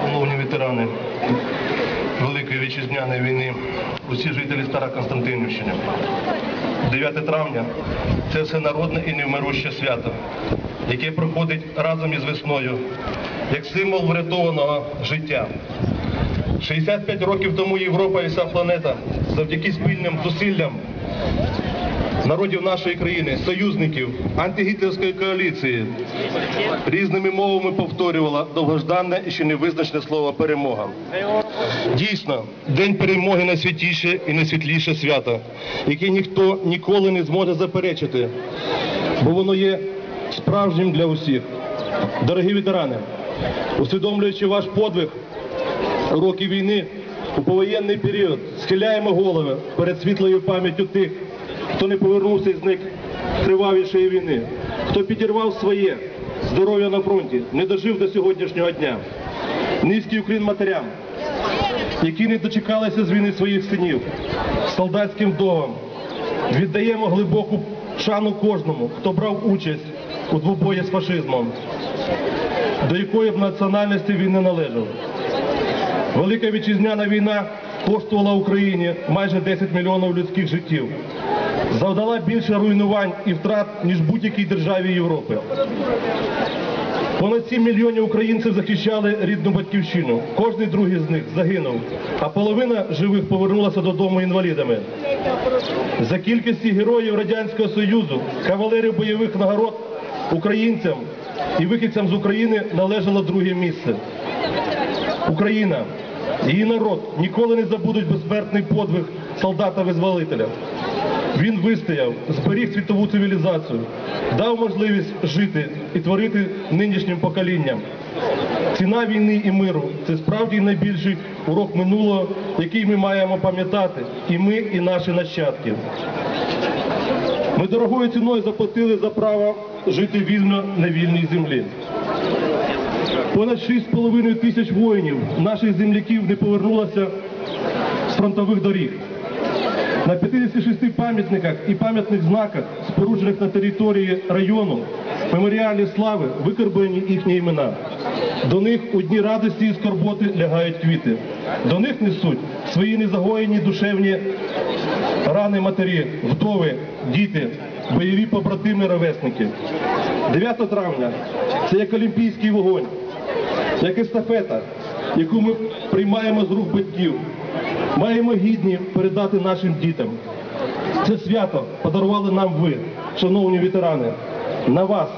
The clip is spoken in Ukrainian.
Шановні ветерани Великої вітчизняної війни, усі жителі Стара Константинівщини. 9 травня це всенародне і невмируще свято, яке проходить разом із весною, як символ врятованого життя. 65 років тому Європа і вся планета завдяки спільним зусиллям народів нашої країни, союзників, антигітлерської коаліції різними мовами повторювала довгожданне і ще не визначне слово перемога. Дійсно, день перемоги найсвятіше і найсвітліше свято, яке ніхто ніколи не зможе заперечити, бо воно є справжнім для усіх. Дорогі ветерани, усвідомлюючи ваш подвиг у роки війни, у повоєнний період схиляємо голови перед світлою пам'яттю тих, хто не повернувся з них кривавішої війни, хто підірвав своє здоров'я на фронті, не дожив до сьогоднішнього дня. Низький уклін матерям, які не дочекалися з війни своїх синів, солдатським вдовам. Віддаємо глибоку шану кожному, хто брав участь у двобої з фашизмом, до якої б національності він не належав. Велика вітчизняна війна коштувала Україні майже 10 мільйонів людських життів. Завдала більше руйнувань і втрат, ніж будь-якій державі Європи. Понад 7 мільйонів українців захищали рідну батьківщину. Кожний другий з них загинув, а половина живих повернулася додому інвалідами. За кількістю героїв Радянського Союзу, кавалерів бойових нагород українцям і вихідцям з України належало друге місце. Україна, її народ ніколи не забудуть безсмертний подвиг солдата-визволителя. Він вистояв, зберіг світову цивілізацію, дав можливість жити і творити нинішнім поколінням. Ціна війни і миру це справді найбільший урок минулого, який ми маємо пам'ятати, і ми, і наші нащадки. Ми дорогою ціною заплатили за право жити вільно на вільній землі. Понад 6,5 тисяч воїнів наших земляків не повернулося з фронтових доріг. На 56 пам'ятниках і пам'ятних знаках, споруджених на території району, меморіалі слави викарбовані їхні імена. До них у дні радості і скорботи лягають квіти. До них несуть свої незагоєні душевні рани матері, вдови, діти, бойові побратими, ровесники. 9 травня це як олімпійський вогонь, як естафета, яку ми приймаємо з рук батьків, маємо гідні передати нашим дітям. Це свято подарували нам ви, шановні ветерани. На вас